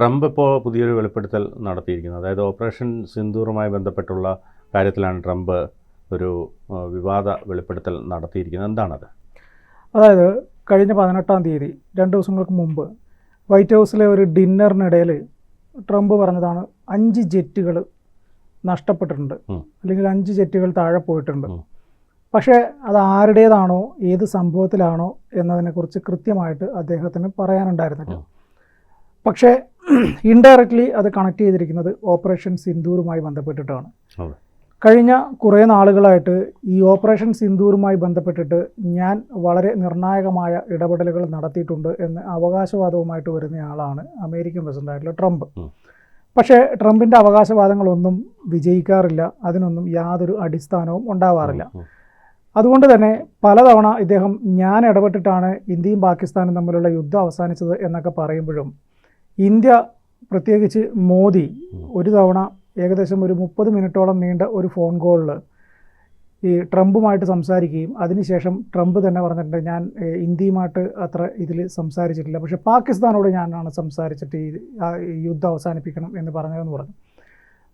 Trump ഇപ്പോൾ പുതിയൊരു വെളിപ്പെടുത്തൽ നടത്തിയിരിക്കുന്നത് അതായത് ഓപ്പറേഷൻ സിന്ദൂറുമായി ബന്ധപ്പെട്ടുള്ള കാര്യത്തിലാണ് ട്രംപ് ഒരു വിവാദ വെളിപ്പെടുത്തൽ നടത്തിയിരിക്കുന്നത്. എന്താണത്? അതായത് കഴിഞ്ഞ പതിനെട്ടാം തീയതി രണ്ട് ദിവസങ്ങൾക്ക് മുമ്പ് വൈറ്റ് ഹൗസിലെ ഒരു ഡിന്നറിനിടയിൽ ട്രംപ് പറഞ്ഞതാണ് അഞ്ച് ജെറ്റുകൾ നഷ്ടപ്പെട്ടിട്ടുണ്ട്. അല്ലെങ്കിൽ അഞ്ച് ജെറ്റുകൾ താഴെ പോയിട്ടുണ്ട്. പക്ഷേ അത് ആരുടേതാണോ ഏത് സംഭവത്തിലാണോ എന്നതിനെക്കുറിച്ച് കൃത്യമായിട്ട് അദ്ദേഹത്തിന് പറയാനുണ്ടായിരുന്നില്ല. പക്ഷേ ഇൻഡയറക്ട്ലി അത് കണക്ട് ചെയ്തിരിക്കുന്നത് ഓപ്പറേഷൻ സിന്ദൂറുമായി ബന്ധപ്പെട്ടിട്ടാണ്. കഴിഞ്ഞ കുറേ നാളുകളായിട്ട് ഈ ഓപ്പറേഷൻ സിന്ദൂറുമായി ബന്ധപ്പെട്ടിട്ട് ഞാൻ വളരെ നിർണായകമായ ഇടപെടലുകൾ നടത്തിയിട്ടുണ്ട് എന്ന് അവകാശവാദവുമായിട്ട് വരുന്നയാളാണ് അമേരിക്കൻ പ്രസിഡന്റായിട്ടുള്ള ട്രംപ്. പക്ഷേ ട്രംപിന്റെ അവകാശവാദങ്ങളൊന്നും വിജയിക്കാറില്ല. അതിനൊന്നും യാതൊരു അടിസ്ഥാനവും ഉണ്ടാവാറില്ല. അതുകൊണ്ട് തന്നെ പലതവണ ഇദ്ദേഹം ഞാൻ ഇടപെട്ടിട്ടാണ് ഇന്ത്യയും പാകിസ്ഥാനും തമ്മിലുള്ള യുദ്ധം അവസാനിച്ചത് എന്നൊക്കെ പറയുമ്പോഴും ഇന്ത്യ പ്രത്യേകിച്ച് മോദി ഒരു തവണ ഏകദേശം ഒരു മുപ്പത് മിനിറ്റോളം നീണ്ട ഒരു ഫോൺ കോളിൽ ഈ ട്രംപുമായിട്ട് സംസാരിക്കുകയും അതിനുശേഷം ട്രംപ് തന്നെ പറഞ്ഞിട്ടുണ്ട് ഞാൻ ഇന്ത്യയുമായിട്ട് അത്ര ഇതിൽ സംസാരിച്ചിട്ടില്ല. പക്ഷേ പാകിസ്ഥാനോട് ഞാനാണ് സംസാരിച്ചിട്ട് ഈ ഈ യുദ്ധം അവസാനിപ്പിക്കണം എന്ന് പറഞ്ഞതെന്ന് പറഞ്ഞു.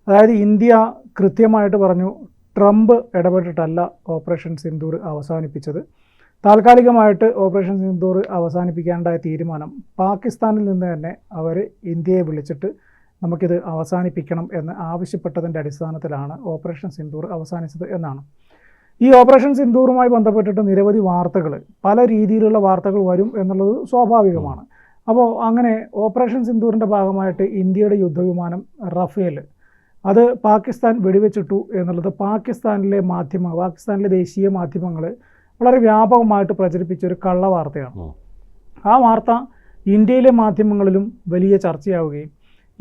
അതായത് ഇന്ത്യ കൃത്യമായിട്ട് പറഞ്ഞു ട്രംപ് ഇടപെട്ടിട്ടല്ല ഓപ്പറേഷൻ സിന്ദൂർ അവസാനിപ്പിച്ചത്. താൽക്കാലികമായിട്ട് ഓപ്പറേഷൻ സിന്ദൂർ അവസാനിപ്പിക്കാനുണ്ടായ തീരുമാനം പാകിസ്ഥാനിൽ നിന്ന് തന്നെ അവർ ഇന്ത്യയെ വിളിച്ചിട്ട് നമുക്കിത് അവസാനിപ്പിക്കണം എന്ന് ആവശ്യപ്പെട്ടതിന്റെ അടിസ്ഥാനത്തിലാണ് ഓപ്പറേഷൻ സിന്ദൂർ അവസാനിച്ചത് എന്നാണ്. ഈ ഓപ്പറേഷൻ സിന്ദൂറുമായി ബന്ധപ്പെട്ടിട്ട് നിരവധി വാർത്തകൾ പല രീതിയിലുള്ള വാർത്തകൾ വരും എന്നുള്ളത് സ്വാഭാവികമാണ്. അപ്പോൾ അങ്ങനെ ഓപ്പറേഷൻ സിന്ദൂറിന്റെ ഭാഗമായിട്ട് ഇന്ത്യയുടെ യുദ്ധവിമാനം റഫേൽ അത് പാകിസ്ഥാൻ വെടിവെച്ചിട്ടു എന്നുള്ളത് പാകിസ്ഥാനിലെ മാധ്യമ പാകിസ്ഥാനിലെ ദേശീയ മാധ്യമങ്ങൾ വളരെ വ്യാപകമായിട്ട് പ്രചരിപ്പിച്ച ഒരു കള്ള വാർത്തയാണ്. ആ വാർത്ത ഇന്ത്യയിലെ മാധ്യമങ്ങളിലും വലിയ ചർച്ചയാവുകയും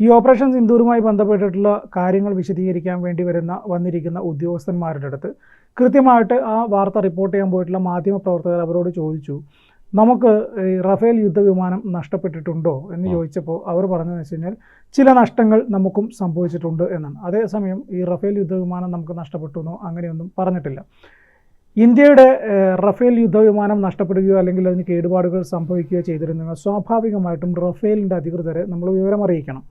ഈ ഓപ്പറേഷൻ സിന്ദൂറുമായി ബന്ധപ്പെട്ടിട്ടുള്ള കാര്യങ്ങൾ വിശദീകരിക്കാൻ വേണ്ടി വരുന്ന വന്നിരിക്കുന്ന ഉദ്യോഗസ്ഥന്മാരുടെ അടുത്ത് കൃത്യമായിട്ട് ആ വാർത്ത റിപ്പോർട്ട് ചെയ്യാൻ പോയിട്ടുള്ള മാധ്യമ പ്രവർത്തകർ അവരോട് ചോദിച്ചു നമുക്ക് ഈ റഫേൽ യുദ്ധവിമാനം നഷ്ടപ്പെട്ടിട്ടുണ്ടോ? എന്ന് ചോദിച്ചപ്പോൾ അവർ പറഞ്ഞതെന്ന് വെച്ച് കഴിഞ്ഞാൽ ചില നഷ്ടങ്ങൾ നമുക്കും സംഭവിച്ചിട്ടുണ്ട് എന്നാണ്. അതേസമയം ഈ റഫേൽ യുദ്ധവിമാനം നമുക്ക് നഷ്ടപ്പെട്ടു എന്നോ അങ്ങനെയൊന്നും പറഞ്ഞിട്ടില്ല. ഇന്ത്യയുടെ റഫേൽ യുദ്ധവിമാനം നഷ്ടപ്പെടുകയോ അല്ലെങ്കിൽ അതിന് കേടുപാടുകൾ സംഭവിക്കുകയോ ചെയ്തിരുന്നെങ്കിൽ സ്വാഭാവികമായിട്ടും റഫേലിന്റെ അധികൃതരെ നമ്മൾ വിവരം അറിയിക്കണം.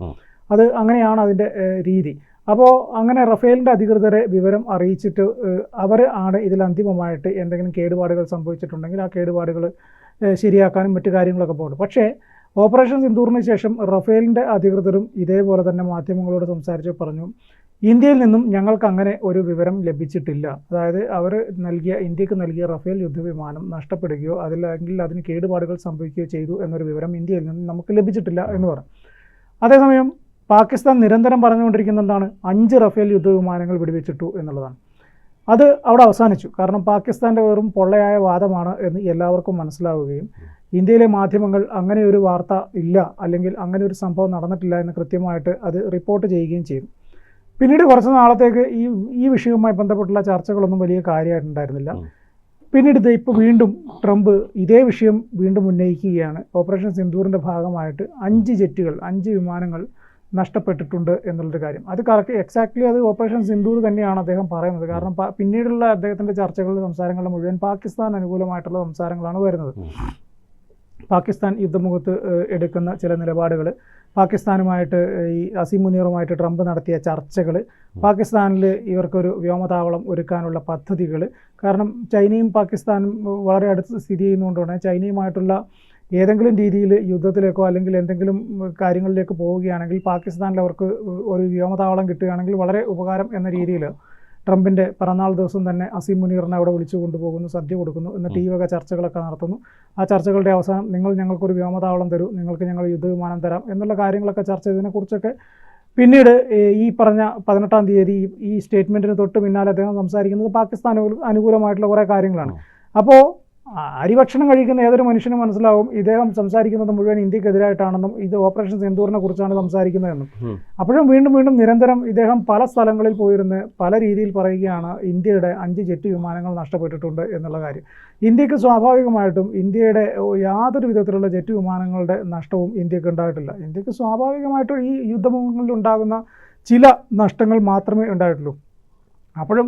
അത് അങ്ങനെയാണ് അതിന്റെ രീതി. അപ്പോൾ അങ്ങനെ റഫേലിന്റെ അധികൃതരെ വിവരം അറിയിച്ചിട്ട് അവർ ആണ് ഇതിൽ അന്തിമമായിട്ട് എന്തെങ്കിലും കേടുപാടുകൾ സംഭവിച്ചിട്ടുണ്ടെങ്കിൽ ആ കേടുപാടുകൾ ശരിയാക്കാനും മറ്റു കാര്യങ്ങളൊക്കെ പോകും. പക്ഷേ ഓപ്പറേഷൻ സിന്ദൂറിന് ശേഷം റഫേലിന്റെ അധികൃതരും ഇതേപോലെ തന്നെ മാധ്യമങ്ങളോട് സംസാരിച്ച് പറഞ്ഞു ഇന്ത്യയിൽ നിന്നും ഞങ്ങൾക്ക് അങ്ങനെ ഒരു വിവരം ലഭിച്ചിട്ടില്ല. അതായത് അവർ നൽകിയ ഇന്ത്യയ്ക്ക് നൽകിയ റഫേൽ യുദ്ധവിമാനം നഷ്ടപ്പെടുകയോ അതില്ലെങ്കിൽ അതിന് കേടുപാടുകൾ സംഭവിക്കുകയോ ചെയ്തു എന്നൊരു വിവരം ഇന്ത്യയിൽ നിന്നും നമുക്ക് ലഭിച്ചിട്ടില്ല എന്ന് പറഞ്ഞു. അതേസമയം പാകിസ്ഥാൻ നിരന്തരം പറഞ്ഞുകൊണ്ടിരിക്കുന്ന എന്താണ് അഞ്ച് റഫേൽ യുദ്ധവിമാനങ്ങൾ വെടിവെച്ചിട്ടു എന്നുള്ളതാണ്. അത് അവിടെ അവസാനിച്ചു. കാരണം പാകിസ്ഥാന്റെ വെറും പൊള്ളയായ വാദമാണ് എന്ന് എല്ലാവർക്കും മനസ്സിലാവുകയും ഇന്ത്യയിലെ മാധ്യമങ്ങൾ അങ്ങനെ ഒരു വാർത്ത ഇല്ല അല്ലെങ്കിൽ അങ്ങനെ ഒരു സംഭവം നടന്നിട്ടില്ല എന്ന് കൃത്യമായിട്ട് അത് റിപ്പോർട്ട് ചെയ്യുകയും ചെയ്തു. പിന്നീട് കുറച്ച് നാളത്തേക്ക് ഈ ഈ വിഷയവുമായി ബന്ധപ്പെട്ടുള്ള ചർച്ചകളൊന്നും വലിയ കാര്യമായിട്ടുണ്ടായിരുന്നില്ല. പിന്നീട് ഇത് ഇപ്പോൾ വീണ്ടും ട്രംപ് ഇതേ വിഷയം വീണ്ടും ഉന്നയിക്കുകയാണ്. ഓപ്പറേഷൻ സിന്ദൂറിന്റെ ഭാഗമായിട്ട് അഞ്ച് ജെറ്റുകൾ അഞ്ച് വിമാനങ്ങൾ നഷ്ടപ്പെട്ടിട്ടുണ്ട് എന്നുള്ളൊരു കാര്യം. അത് കറക്റ്റ് എക്സാക്ട്ലി അത് ഓപ്പറേഷൻ സിന്ധൂർ തന്നെയാണ് അദ്ദേഹം പറയുന്നത്. കാരണം പിന്നീടുള്ള അദ്ദേഹത്തിന്റെ ചർച്ചകളിൽ സംസാരങ്ങളിൽ മുഴുവൻ പാകിസ്ഥാൻ അനുകൂലമായിട്ടുള്ള സംസാരങ്ങളാണ് വരുന്നത്. പാകിസ്ഥാൻ യുദ്ധമുഖത്ത് എടുക്കുന്ന ചില നിലപാടുകൾ പാകിസ്ഥാനുമായിട്ട് ഈ അസീം മുനീറുമായിട്ട് ട്രംപ് നടത്തിയ ചർച്ചകൾ പാകിസ്ഥാനിൽ ഇവർക്കൊരു വ്യോമതാവളം ഒരുക്കാനുള്ള പദ്ധതികൾ കാരണം ചൈനയും പാകിസ്ഥാനും വളരെ അടുത്ത് സ്ഥിതി ചെയ്യുന്നതുകൊണ്ടാണ് ചൈനയുമായിട്ടുള്ള ഏതെങ്കിലും രീതിയിൽ യുദ്ധത്തിലേക്കോ അല്ലെങ്കിൽ എന്തെങ്കിലും കാര്യങ്ങളിലേക്ക് പോവുകയാണെങ്കിൽ പാകിസ്ഥാനിൽ അവർക്ക് ഒരു വ്യോമതാവളം കിട്ടുകയാണെങ്കിൽ വളരെ ഉപകാരം എന്ന രീതിയിൽ ട്രംപിന്റെ പിറന്നാൾ ദിവസം തന്നെ അസീം മുനീറിനെ അവിടെ വിളിച്ചു കൊണ്ടുപോകുന്നു സദ്യ കൊടുക്കുന്നു എന്നിട്ട് ഈ വക ചർച്ചകളൊക്കെ നടത്തുന്നു. ആ ചർച്ചകളുടെ അവസാനം നിങ്ങൾ ഞങ്ങൾക്കൊരു വ്യോമതാവളം തരൂ നിങ്ങൾക്ക് ഞങ്ങൾ യുദ്ധവിമാനം തരാം എന്നുള്ള കാര്യങ്ങളൊക്കെ ചർച്ച ചെയ്തതിനെക്കുറിച്ചൊക്കെ പിന്നീട് ഈ പറഞ്ഞ പതിനെട്ടാം തീയതി ഈ- സ്റ്റേറ്റ്മെന്റിന് തൊട്ട് പിന്നാലെ അദ്ദേഹം സംസാരിക്കുന്നത് പാകിസ്ഥാൻ അനുകൂലമായിട്ടുള്ള കുറേ കാര്യങ്ങളാണ്. അപ്പോൾ അരിഭക്ഷണം കഴിക്കുന്ന ഏതൊരു മനുഷ്യനും മനസ്സിലാവും ഇദ്ദേഹം സംസാരിക്കുന്നത് മുഴുവൻ ഇന്ത്യക്കെതിരായിട്ടാണെന്നും ഇത് ഓപ്പറേഷൻ സിന്ദൂറിനെ കുറിച്ചാണ് സംസാരിക്കുന്നതെന്നും. അപ്പോഴും വീണ്ടും വീണ്ടും നിരന്തരം ഇദ്ദേഹം പല സ്ഥലങ്ങളിൽ പോയിരുന്ന് പല രീതിയിൽ പറയുകയാണ് ഇന്ത്യയുടെ അഞ്ച് ജെറ്റ് വിമാനങ്ങൾ നഷ്ടപ്പെട്ടിട്ടുണ്ട് എന്നുള്ള കാര്യം. ഇന്ത്യയ്ക്ക് സ്വാഭാവികമായിട്ടും ഇന്ത്യയുടെ യാതൊരു വിധത്തിലുള്ള ജെറ്റ് വിമാനങ്ങളുടെ നഷ്ടവും ഇന്ത്യയ്ക്ക് ഉണ്ടായിട്ടില്ല. ഇന്ത്യയ്ക്ക് സ്വാഭാവികമായിട്ടും ഈ യുദ്ധമുഖങ്ങളിൽ ഉണ്ടാകുന്ന ചില നഷ്ടങ്ങൾ മാത്രമേ ഉണ്ടായിട്ടുള്ളൂ. അപ്പോഴും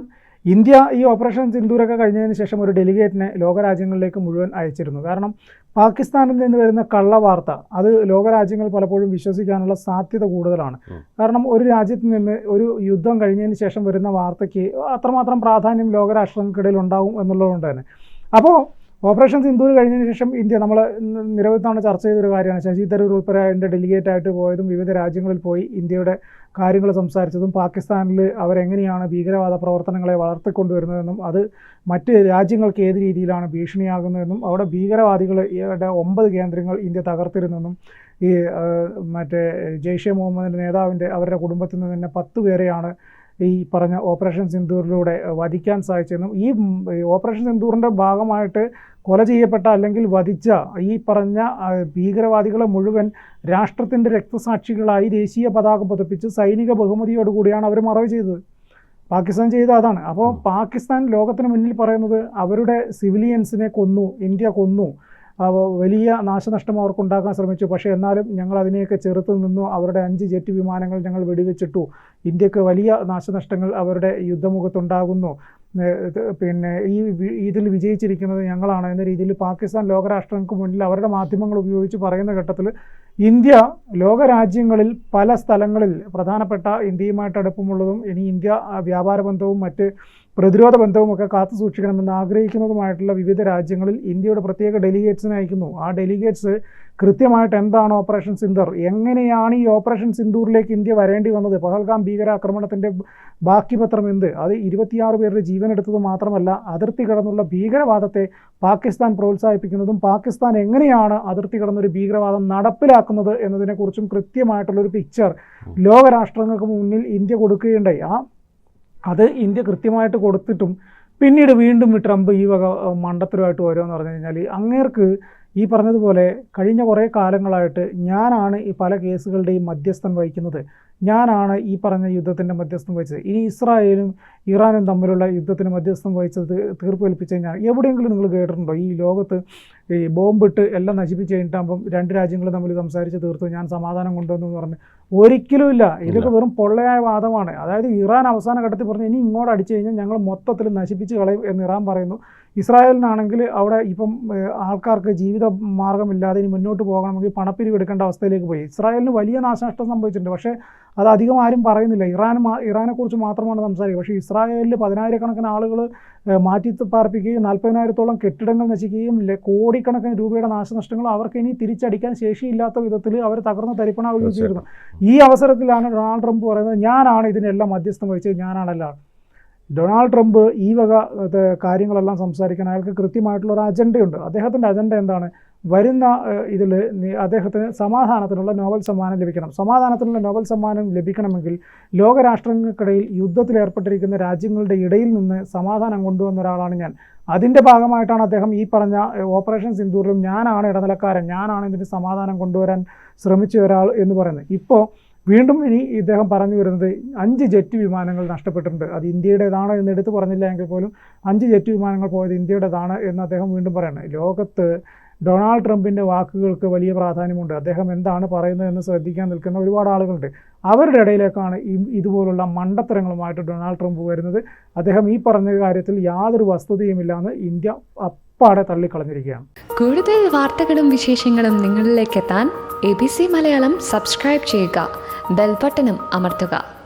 ഇന്ത്യ ഈ ഓപ്പറേഷൻ സിന്ദൂരൊക്കെ കഴിഞ്ഞതിന് ശേഷം ഒരു ഡെലിഗേറ്റിനെ ലോകരാജ്യങ്ങളിലേക്ക് മുഴുവൻ അയച്ചിരുന്നു. കാരണം പാകിസ്ഥാനിൽ നിന്ന് വരുന്ന കള്ള വാർത്ത അത് ലോകരാജ്യങ്ങൾ പലപ്പോഴും വിശ്വസിക്കാനുള്ള സാധ്യത കൂടുതലാണ്. കാരണം ഒരു രാജ്യത്ത് നിന്ന് ഒരു യുദ്ധം കഴിഞ്ഞതിന് ശേഷം വരുന്ന വാർത്തയ്ക്ക് അത്രമാത്രം പ്രാധാന്യം ലോകരാഷ്ട്രങ്ങൾക്കിടയിൽ ഉണ്ടാവും എന്നുള്ളതുകൊണ്ട് തന്നെ. അപ്പോൾ ഓപ്പറേഷൻ സിന്ദൂർ കഴിഞ്ഞതിന് ശേഷം ഇന്ത്യ നമ്മൾ നിരവധി തവണ ചർച്ച ചെയ്തൊരു കാര്യമാണ്. ശശി തരൂർ ഉൾപ്പെടെ അതിന്റെ ഡെലിഗേറ്റ് ആയിട്ട് പോയതും വിവിധ രാജ്യങ്ങളിൽ പോയി ഇന്ത്യയുടെ കാര്യങ്ങൾ സംസാരിച്ചതും പാകിസ്ഥാനിൽ അവരെങ്ങനെയാണ് ഭീകരവാദ പ്രവർത്തനങ്ങളെ വളർത്തിക്കൊണ്ടുവരുന്നതെന്നും അത് മറ്റ് രാജ്യങ്ങൾക്ക് ഏത് രീതിയിലാണ് ഭീഷണിയാകുന്നതെന്നും അവിടെ ഭീകരവാദികളുടെ ഒമ്പത് കേന്ദ്രങ്ങൾ ഇന്ത്യ തകർത്തിരുന്നെന്നും ഈ മറ്റേ ജെയ്ഷെ മുഹമ്മദിന്റെ നേതാവിന്റെ അവരുടെ കുടുംബത്തിൽ നിന്ന് തന്നെ പത്ത് പേരെയാണ് ഈ പറഞ്ഞ ഓപ്പറേഷൻ സിന്ദൂറിലൂടെ വധിക്കാൻ സാധിച്ചെന്നും ഈ ഓപ്പറേഷൻ സിന്ദൂറിന്റെ ഭാഗമായിട്ട് കൊല ചെയ്യപ്പെട്ട അല്ലെങ്കിൽ വധിച്ച ഈ പറഞ്ഞ ഭീകരവാദികളെ മുഴുവൻ രാഷ്ട്രത്തിന്റെ രക്തസാക്ഷികളായി ദേശീയ പതാക പതിപ്പിച്ച് സൈനിക ബഹുമതിയോടുകൂടിയാണ് അവർ മറവ് ചെയ്തത്. പാകിസ്ഥാൻ ചെയ്ത അതാണ്. അപ്പോൾ പാകിസ്ഥാൻ ലോകത്തിന് മുന്നിൽ പറയുന്നത് അവരുടെ സിവിലിയൻസിനെ കൊന്നു ഇന്ത്യ കൊന്നു വലിയ നാശനഷ്ടം അവർക്കുണ്ടാക്കാൻ ശ്രമിച്ചു. പക്ഷേ എന്നാലും ഞങ്ങൾ അതിനെയൊക്കെ ചെറുത്ത് നിന്നു. അവരുടെ അഞ്ച് ജെറ്റ് വിമാനങ്ങൾ ഞങ്ങൾ വെടിവെച്ചിട്ടു. ഇന്ത്യയ്ക്ക് വലിയ നാശനഷ്ടങ്ങൾ അവരുടെ യുദ്ധമുഖത്തുണ്ടാകുന്നു. പിന്നെ ഈ ഇതിൽ വിജയിച്ചിരിക്കുന്നത് ഞങ്ങളാണ് എന്ന രീതിയിൽ പാകിസ്ഥാൻ ലോകരാഷ്ട്രങ്ങൾക്ക് മുന്നിൽ അവരുടെ മാധ്യമങ്ങൾ ഉപയോഗിച്ച് പറയുന്ന ഘട്ടത്തിൽ ഇന്ത്യ ലോകരാജ്യങ്ങളിൽ പല സ്ഥലങ്ങളിൽ പ്രധാനപ്പെട്ട ഇന്ത്യയുമായിട്ട് അടുപ്പമുള്ളതും ഇനി ഇന്ത്യ വ്യാപാര ബന്ധവും മറ്റ് പ്രതിരോധ ബന്ധവും ഒക്കെ കാത്തു സൂക്ഷിക്കണമെന്ന് ആഗ്രഹിക്കുന്നതുമായിട്ടുള്ള വിവിധ രാജ്യങ്ങളിൽ ഇന്ത്യയുടെ പ്രത്യേക ഡെലിഗേറ്റ്സിനെ അയക്കുന്നു. ആ ഡെലിഗേറ്റ്സ് കൃത്യമായിട്ട് എന്താണ് ഓപ്പറേഷൻ സിന്ദൂർ? എങ്ങനെയാണ് ഈ ഓപ്പറേഷൻ സിന്ദൂറിലേക്ക് ഇന്ത്യ വരേണ്ടി വന്നത്? പഹൽഗാം ഭീകരാക്രമണത്തിന്റെ ബാക്കി പത്രം എന്ത്? അത് ഇരുപത്തിയാറ് പേരുടെ ജീവൻ എടുത്തത് മാത്രമല്ല അതിർത്തി കടന്നുള്ള ഭീകരവാദത്തെ പാകിസ്ഥാൻ പ്രോത്സാഹിപ്പിക്കുന്നതും പാകിസ്ഥാൻ എങ്ങനെയാണ് അതിർത്തി കടന്നൊരു ഭീകരവാദം നടപ്പിലാക്കുന്നത് എന്നതിനെക്കുറിച്ചും കൃത്യമായിട്ടുള്ളൊരു പിക്ചർ ലോകരാഷ്ട്രങ്ങൾക്ക് മുന്നിൽ ഇന്ത്യ കൊടുക്കുകയുണ്ടായി. ആ അത് ഇന്ത്യ കൃത്യമായിട്ട് കൊടുത്തിട്ടും പിന്നീട് വീണ്ടും ട്രംപ് ഈ വക മണ്ടത്തരമായിട്ട് വരുമെന്ന് പറഞ്ഞു കഴിഞ്ഞാൽ അങ്ങേർക്ക് ഈ പറഞ്ഞതുപോലെ കഴിഞ്ഞ കുറേ കാലങ്ങളായിട്ട് ഞാനാണ് ഈ പല കേസുകളുടെയും മധ്യസ്ഥൻ വഹിക്കുന്നത്. ഞാനാണ് ഈ പറഞ്ഞ യുദ്ധത്തിന്റെ മധ്യസ്ഥം വഹിച്ചത്. ഇനി ഇസ്രായേലും ഇറാനും തമ്മിലുള്ള യുദ്ധത്തിന് മധ്യസ്ഥം വഹിച്ചത് തീർപ്പ് കൽപ്പിച്ച് കഴിഞ്ഞാൽ എവിടെയെങ്കിലും നിങ്ങൾ കേട്ടിട്ടുണ്ടോ? ഈ ലോകത്ത് ഈ ബോംബിട്ട് എല്ലാം നശിപ്പിച്ച് കഴിഞ്ഞിട്ടാകുമ്പം രണ്ട് രാജ്യങ്ങൾ തമ്മിൽ സംസാരിച്ച് തീർത്തു ഞാൻ സമാധാനം കൊണ്ടുവന്നു എന്ന് പറഞ്ഞ് ഒരിക്കലുമില്ല ഇതൊക്കെ വെറും പൊള്ളയായ വാദമാണ്. അതായത് ഇറാൻ അവസാന ഘട്ടത്തിൽ പറഞ്ഞു ഇനി ഇങ്ങോട്ട് അടിച്ചു കഴിഞ്ഞാൽ ഞങ്ങൾ മൊത്തത്തിൽ നശിപ്പിച്ച് കളയും എന്ന് ഇറാൻ പറയുന്നു. ഇസ്രായേലിനാണെങ്കിൽ അവിടെ ഇപ്പം ആൾക്കാർക്ക് ജീവിത മാർഗമില്ലാതെ ഇനി മുന്നോട്ട് പോകണമെങ്കിൽ പണപ്പിരിവ് എടുക്കേണ്ട അവസ്ഥയിലേക്ക് പോയി. ഇസ്രായേലിന് വലിയ നാശനഷ്ടം സംഭവിച്ചിട്ടുണ്ട്. പക്ഷേ അത് അധികം ആരും പറയുന്നില്ല. ഇറാൻ ഇറാനെക്കുറിച്ച് മാത്രമാണ് സംസാരിക്കുക. പക്ഷേ ഇസ്രായേലിൽ പതിനായിരക്കണക്കിന് ആളുകൾ മാറ്റി പാർപ്പിക്കുകയും നാൽപ്പതിനായിരത്തോളം കെട്ടിടങ്ങൾ നശിക്കുകയും കോടിക്കണക്കിന് രൂപയുടെ നാശനഷ്ടങ്ങൾ അവർക്ക് ഇനി തിരിച്ചടിക്കാൻ ശേഷിയില്ലാത്ത വിധത്തിൽ അവർ തകർന്ന് തരിപ്പണാവുകയും ചെയ്തിരുന്നു. ഈ അവസരത്തിലാണ് ഡൊണാൾഡ് ട്രംപ് പറയുന്നത് ഞാനാണ് ഇതിനെല്ലാം മധ്യസ്ഥം വഹിച്ചത്. ഞാനാണെല്ലാം ഡൊണാൾഡ് ട്രംപ് ഈ വക കാര്യങ്ങളെല്ലാം സംസാരിക്കാൻ അയാൾക്ക് കൃത്യമായിട്ടുള്ള ഒരു അജണ്ടയുണ്ട്. അദ്ദേഹത്തിന്റെ അജണ്ട എന്താണ്? വരുന്ന ഇതിൽ അദ്ദേഹത്തിന് സമാധാനത്തിനുള്ള നോബൽ സമ്മാനം ലഭിക്കണം. സമാധാനത്തിനുള്ള നോബൽ സമ്മാനം ലഭിക്കണമെങ്കിൽ ലോകരാഷ്ട്രങ്ങൾക്കിടയിൽ യുദ്ധത്തിൽ ഏർപ്പെട്ടിരിക്കുന്ന രാജ്യങ്ങളുടെ ഇടയിൽ നിന്ന് സമാധാനം കൊണ്ടുവന്ന ഒരാളാണ് ഞാൻ. അതിന്റെ ഭാഗമായിട്ടാണ് അദ്ദേഹം ഈ പറഞ്ഞ ഓപ്പറേഷൻ സിന്ദൂറിലും ഞാനാണ് ഇടനിലക്കാരൻ ഞാനാണ് ഇതിന് സമാധാനം കൊണ്ടുവരാൻ ശ്രമിച്ച ഒരാൾ എന്ന് പറയുന്നത്. ഇപ്പോൾ വീണ്ടും ഇനി ഇദ്ദേഹം പറഞ്ഞു വരുന്നത് അഞ്ച് ജെറ്റ് വിമാനങ്ങൾ നഷ്ടപ്പെട്ടിട്ടുണ്ട്. അത് ഇന്ത്യയുടേതാണ് എന്ന് എടുത്തു പറഞ്ഞില്ല എങ്കിൽ പോലും അഞ്ച് ജെറ്റ് വിമാനങ്ങൾ പോയത് ഇന്ത്യയുടേതാണ് എന്ന് അദ്ദേഹം വീണ്ടും പറയുന്നത് ലോകത്ത് ഡൊണാൾഡ് ട്രംപിന്റെ വാക്കുകൾക്ക് വലിയ പ്രാധാന്യമുണ്ട്. അദ്ദേഹം എന്താണ് പറയുന്നതെന്ന് ശ്രദ്ധിക്കാൻ നിൽക്കുന്ന ഒരുപാട് ആളുകളുണ്ട്. അവരുടെ ഇടയിലേക്കാണ് ഈ ഇതുപോലുള്ള മണ്ടത്തരങ്ങളുമായിട്ട് ഡൊണാൾഡ് ട്രംപ് വരുന്നത്. അദ്ദേഹം ഈ പറഞ്ഞ കാര്യത്തിൽ യാതൊരു വസ്തുതയുമില്ല എന്ന് ഇന്ത്യ അപ്പാടെ തള്ളിക്കളഞ്ഞിരിക്കുകയാണ്. കൂടുതൽ വാർത്തകളും വിശേഷങ്ങളും നിങ്ങളിലേക്ക് എത്താൻ A B C Malayalam subscribe ചെയ്യുക. ബെൽബട്ടനും അമർത്തുക.